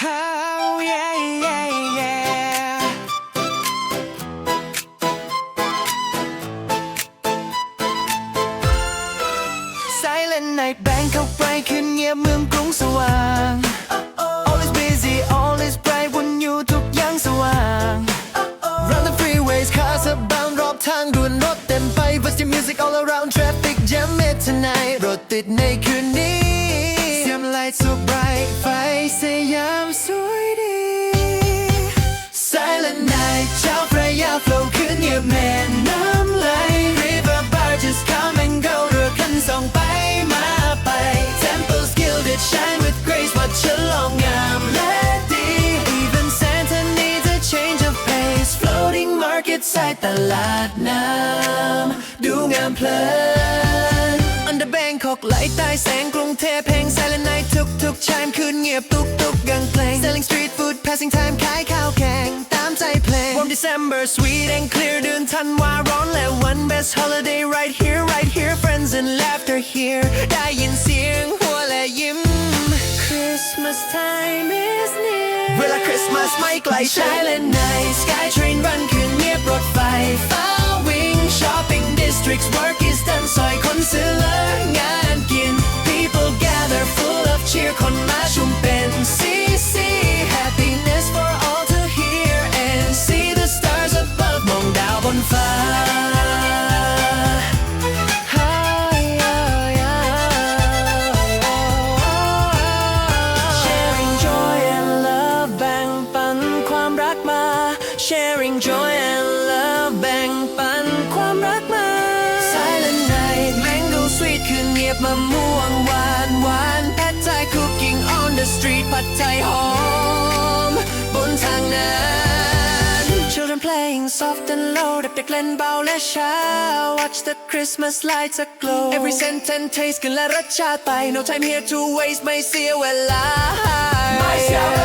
Oh, yeah, yeah, yeah. Silent night Bang เข้าไปขึ้นเงียบเมืองกรุงสว่าง All is busy all is bright วนอยู่ทุกอย่างสว่าง Run the freeways cars abound รอบทางด่วนรถเต็มไป But the music all around traffic jam it tonight รถติดในคืนนี้ market สายตลาดน้ำดูงามเพลิน Under Bangkok ไหลใต้แสงกรุงเทพเพลง Silent night ทุกทุกชามคืนเงียบตุกตุกกังเพลง Selling street food passing time ขายข้าวแกงตามใจเพลง Warm December sweet and clear เดือนธันวาร้อนและ one best holiday right here right here friends and laughter here ได้ยินเสียงหัวและยิ้ม Christmas time is near เวลาคริสต์มาสไม่ไกล Silent night sky train run คืนเงีย น บรถไฟฟ้าวิ่ง shopping districts work is done ซอยคนซื้อเลิกงานกิ ยบมะม่วงหวานหวานแพทไทย cooking on the street ผัดไทยหอม บนทางนั้น Children playing soft and low เด็กๆเล่นเบาและช้า Watch the Christmas lights aglow Every scent and taste กันและรสชาติไป No time here to waste ไม่เสียเวลา ไม่เสียเว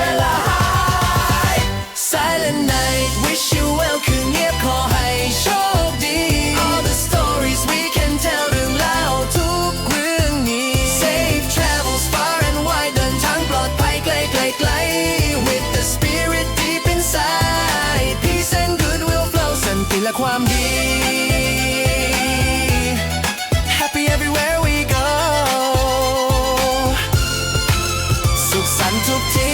ความดี Happy everywhere we go. สุขสันต์ทุกที